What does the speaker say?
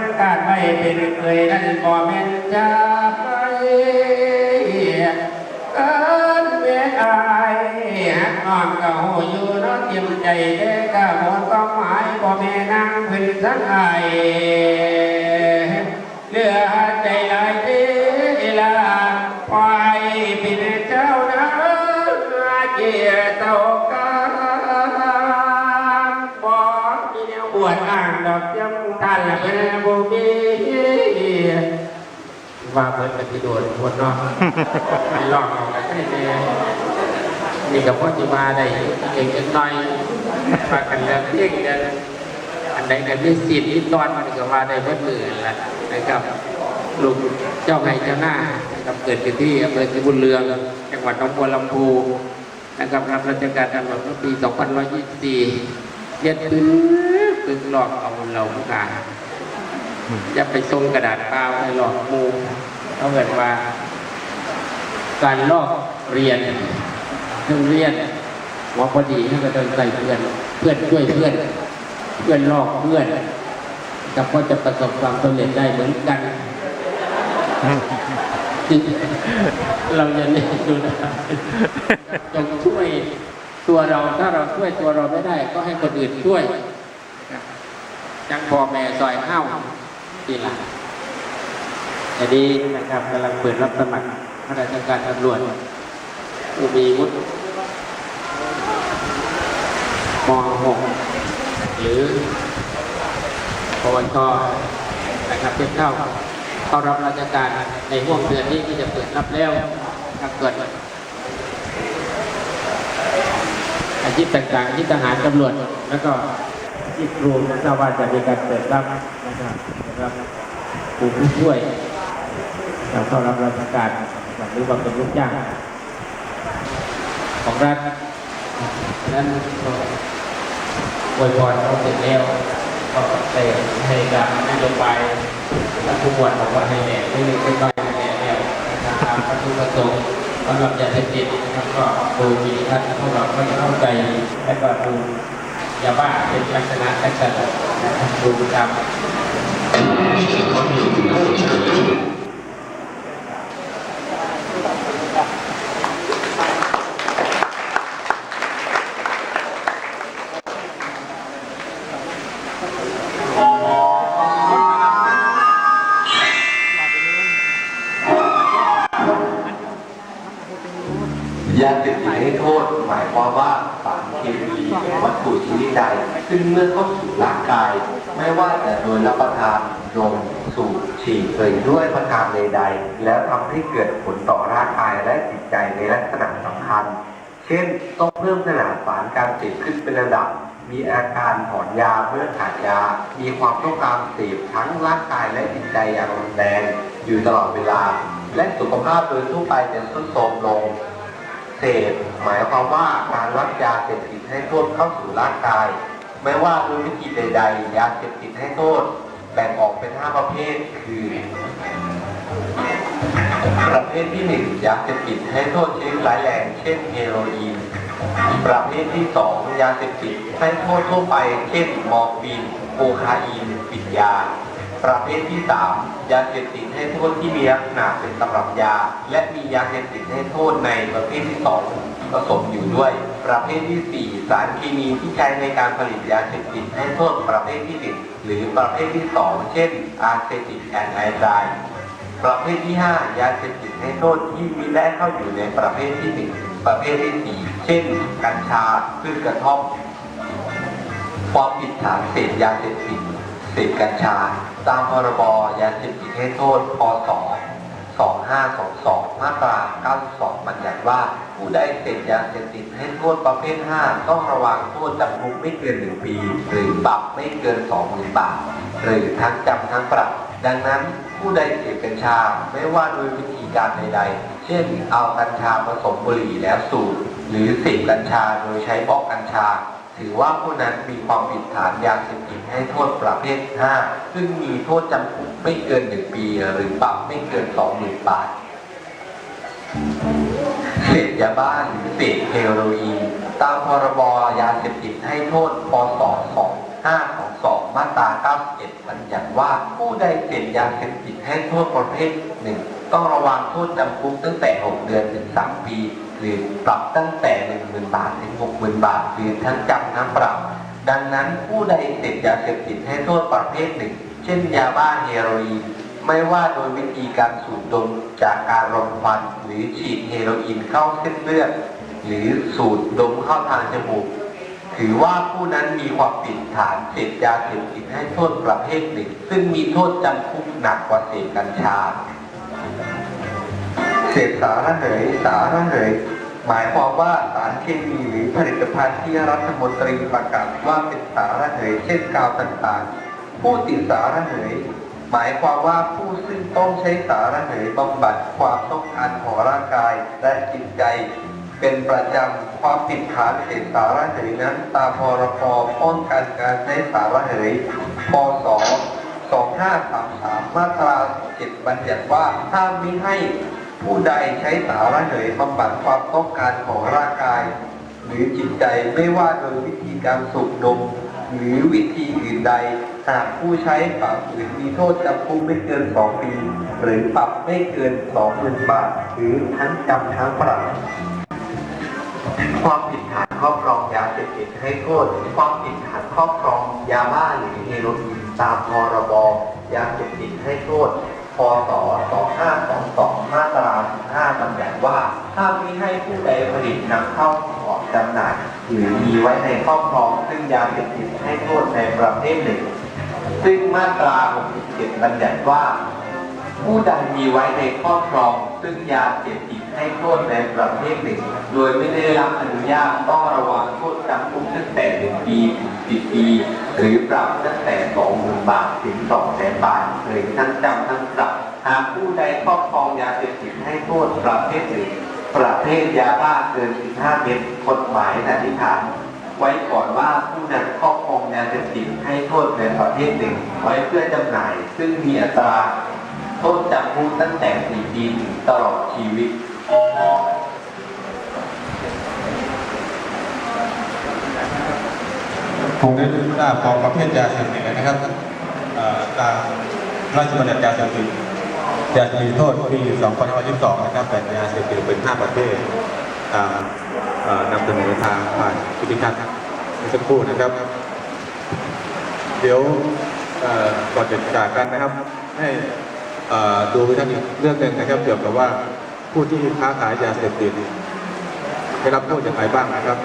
นการไม่เป็นเคยนั่นบ่แม่นจะไปเอินเวทอายหักน้องก็หูอยู่นอนเตรียมใจเด็กก็หมดต้องหมายบ่แม่นางเพิ่นสังไอเหลือางดอกจำกันละเป็นบุมีว่าเพิ่นเป็นที่โดนคนเนาะให้ลองเอากันให้แน่นี่กับพ่อที่มาได้เองจังน้อยพากันเรื่องเรียกเดินอันใดกันมีสิทธิ์มีตอนมันก็ว่าได้เพื่อมือแหละนะครับลูกเจ้าไงเจ้าหน้านะครับเกิดขึ้นที่อำเภอพิบูลเรืองจังหวัดหนองบัวลำพูนะครับรับราชการตำรวจเมื่อปี 2524 เย็ดตึ้งตึงหลอกเอาเราผู้กาจะไปส่งกระดาษเปล่าให้หลอกมูเขาเกิดว่า การลอกเรียนเรื่องเรียนหัว่าพอดีให้ก็เดินใส่เพื่อน เพื่อนช่วยเพื่อน เพื่อนลอกเพื่อนแต่ก็จะประสบความสำเร็จได้เหมือนกันเราจะเล่นดูนะจงช่วย ตัวเราถ้าเราช่วยตัวเราไม่ได้ ก็ให้คนอื่นช่วยจังพอแม่ซอยเข้าทีหลังแต่ดีนะครับกำลังเปิดรับสมัครข้าราชการตำรวจผู้มีวุฒิม .6 หรือปวชนะครับเทียบเท่าเข้ารับราชการในห่วงเดือนนี้ที่จะเปิดรับแล้วนะครับเกิด อาชีพต่างๆที่ทหารตำรวจ แล้วก็อาชีพครูไม่ทราบว่าจะมีการเปิดรับนะครับนะครับผู้ช่วยเราเข้ารับราชการหรือว่าเป็นลูกจ้างของรัฐนั้นก็อวยพรเขาเสร็จแล้วก็ได้ให้กับนโยบายและผู้บวชบอกว่าให้แหน่ไม่เล็กไม่น้อยให้แหน่แล้วนะครับตามพระทุประสงค์ สำหรับยาเสพติดนะครับก็ดูมีท่านพวกเราก็จะเข้าใจและก็ดูยาบ้าเป็นลักษณะลักษณะนะครับดูตาม ถุชนิดใดซึ่งเมื่อเข้าสู่ร่างกาย ไม่ว่าจะโดยรับประทานดมสูบฉีดหรือด้วยประการใดๆแล้วทำให้เกิดผลต่อร่างกายและจิตใจในลักษณะสำคัญ เช่น ต้องเพิ่มขนาดสารการเสพขึ้นเป็นระดับ มีอาการถอนยาเมื่อขาดยา มีความต้องการเสพทั้งร่างกายและจิตใจอย่างรุนแรงอยู่ตลอดเวลา และสุขภาพโดยทั่วไปจะทรุดโทรมลง เสพหมายความว่าการรับยาเสพติดให้โทษเข้าสู่ร่างกาย ไม่ว่าด้วยวิธีใด ๆ ยาเสพติดให้โทษแบ่งออกเป็น 5 ประเภท คือ ประเภทที่ 1 ยาเสพติดให้โทษชนิดร้ายแรง เช่นเฮโรอีน ประเภทที่ 2 ยาเสพติดให้โทษทั่วไป เช่นมอร์ฟีน โคคาอีนปิดยา ประเภทที่ 3 ยาเสพติดให้โทษที่มีลักษณะเป็นตำรับยา และมียาเสพติดให้โทษในประเภทที่ 2 ผสมอยู่ด้วย ประเภทที่ 4 สารเคมีที่ใช้ในการผลิตยาเสพติดให้โทษประเภทที่1หรือประเภทที่ 2 เช่น อาร์เซติกแอนไอไดประเภทที่ 5 ยาเสพติดให้โทษที่มีแร่เข้าอยู่ในประเภทที่ 1 ประเภทที่ 4 เช่น กัญชาพืชกระท่อม ความผิดฐานเสพยาเสพติดเสพกัญชา ตามพรบยาเสพติดให้โทษพศ2522 มาตรา 92 บัญญัติว่า ผู้ใดเสพยาเสพติดให้โทษประเภท 5 ต้องระวังโทษจำคุกไม่เกิน 1 ปี หรือปรับไม่เกิน 20,000 บาท หรือทั้งจำทั้งปรับ ดังนั้นผู้ใดเสพกัญชาไม่ว่าโดยวิธีการใดๆ เช่น เอากัญชาผสมบุหรี่แล้วสูบ หรือเสพกัญชาโดยใช้บอกกัญชา ถือว่าผู้นั้นมีความผิดฐานยาเสพติดให้โทษประเภท 5 ซึ่งมีโทษจำคุกไม่เกิน 1 ปี หรือปรับไม่เกิน 20,000 บาทเสพยาบ้าหรือเสพเฮโรอีนตามพรบยาเสพติดให้โทษพศ2522 2มาตรา91บัญญัติว่าผู้ใดเสพยาเสพติดให้โทษประเภทหนึ่งต้องระวังโทษจำคุกตั้งแต่ 6 เดือนถึง 3 ปี หรือปรับตั้งแต่10,000บาทถึง60,000บาทหรือทั้งจำทั้งปรับ ดังนั้นผู้ใดเสพยาเสพติดให้โทษประเภทหนึ่ง เช่นยาบ้าเฮโรอีนไม่ว่าโดยวิธีการสูดดมจากการรมควันหรือฉีดเฮโรอีนเข้าเส้นเลือดหรือสูดดมเข้าทางจมูก ถือว่าผู้นั้นมีความผิดฐานเสพยาเสพติดให้โทษประเภทหนึ่ง ซึ่งมีโทษจำคุกหนักกว่าเสพกัญชา เสพสาระเหยสารระเหยหมายความว่าสารเคมีหรือผลิตภัณฑ์ที่รัฐมนตรีประกาศว่าเป็นสารระเหยเช่นกาวต่างๆ ผู้ติดสารระเหยหมายความว่าผู้ซึ่งต้องใช้สารระเหยบำบัดความต้องการของร่างกายและจิตใจ เป็นประจำความผิดฐานเสพสาระเหยนั้น ตามพรบป้องกันการใช้สารระเหยพศ2533 มาตรา 7 บัญญัติว่าห้ามมิให้ ผู้ใดใช้สาระเหยบำบัดความต้องการของร่างกาย หรือจิตใจไม่ว่าโดยวิธีการสูบดมหรือวิธีอื่นใด หากผู้ใช้ฝ่าฝืนมีโทษจำคุกไม่เกิน2ปี หรือปรับไม่เกิน20,000บาท หรือทั้งจำทั้งปรับ ความผิดฐานครอบครองยาเสพติดให้โทษความผิดฐานครอบครองยาบ้าหรือเฮโรอีนตามพรบยาเสพติดให้โทษ พศ 2522 มาตรา 15 บัญญัติว่าถ้ามมิให้ผู้ใดผลิตนำเข้าออกจำหน่ายหรือมีไว้ในครอบครองซึ่งยาเสพติดให้โทษในประเภทหนึ่ง ซึ่งมาตรา 67 บัญญัติว่า ผู้ใดมีไว้ในครอบครอง ซึ่งยาเสพติดให้โทษในประเภทหนึ่ง โดยไม่ได้รับอนุญาตต้องระวังโทษจำคุกตั้งแต่หนึ่งปีถึง สิบปีหรือปรับตั้งแต่สองหมื่นบาทถึงสองแสนบาทหรือทั้งจำทั้งปรับหากผู้ใดครอบครองยาเสพติดให้โทษประเภทหนึ่งประเภทยาบ้าเกิน 15 เม็ดกฎหมายสันนิษฐาน ไว้ก่อนว่าผู้นั้นครอบครองยาเสพติดให้โทษในประเภทหนึ่งไว้เพื่อจำหน่าย ซึ่งมีอัตราโทษจำคุกตั้งแต่4ปีถึงตลอดชีวิต ผมได้ทราบของประเภทยาเสพติดนะครับตามราชบัญญัติยาเสพติดยาเสพติดโทษปี2522 นะครับแบ่งยาเสพติดเป็น 5 ประเภทตามนำเสนอทางผ่านพิธีการเมื่อสักครู่นะครับ เดี๋ยวก่อก่อนจะจากกันนะครับ ให้ดูท่านอีกเรื่องหนึ่งนะครับ เกี่ยวกับว่าผู้ที่ค้าขายยาเสพติดได้รับโทษอย่างไรบ้างนะครับ